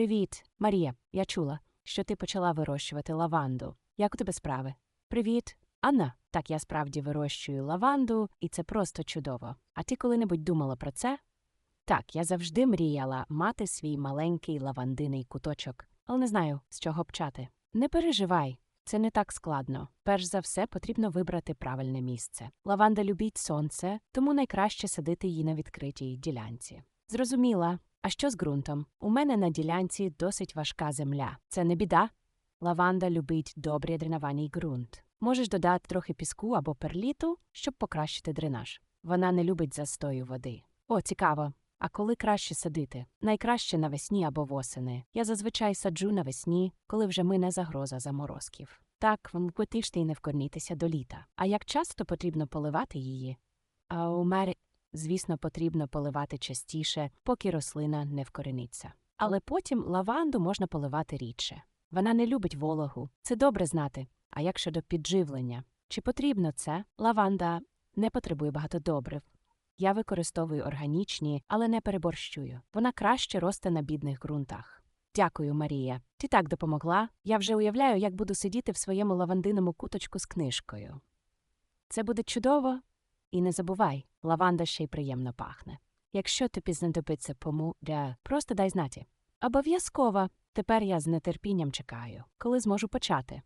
Привіт, Марія. Я чула, що ти почала вирощувати лаванду. Як у тебе справи? Привіт, Анна. Так, я справді вирощую лаванду, і це просто чудово. А ти коли-небудь думала про це? Так, я завжди мріяла мати свій маленький лавандиний куточок, але не знаю, з чого почати. Не переживай, це не так складно. Перш за все, потрібно вибрати правильне місце. Лаванда любить сонце, тому найкраще садити її на відкритій ділянці. Зрозуміла. А що з ґрунтом? У мене на ділянці досить важка земля. Це не біда. Лаванда любить добре дренований ґрунт. Можеш додати трохи піску або перліту, щоб покращити дренаж. Вона не любить застою води. О, цікаво. А коли краще садити? Найкраще навесні або восени. Я зазвичай саджу навесні, коли вже мине загроза заморозків. Так, вам тиждень не вкорнітися до літа. А як часто потрібно поливати її? А у мері, звісно, потрібно поливати частіше, поки рослина не вкорениться. Але потім лаванду можна поливати рідше. Вона не любить вологу. Це добре знати. А як щодо підживлення? Чи потрібно це? Лаванда не потребує багато добрив. Я використовую органічні, але не переборщую. Вона краще росте на бідних ґрунтах. Дякую, Марія. Ти так допомогла. Я вже уявляю, як буду сидіти в своєму лавандиному куточку з книжкою. Це буде чудово. І не забувай, лаванда ще й приємно пахне. Якщо тобі знадобиться помуря, просто дай знати. Обов'язково. Тепер я з нетерпінням чекаю, коли зможу почати.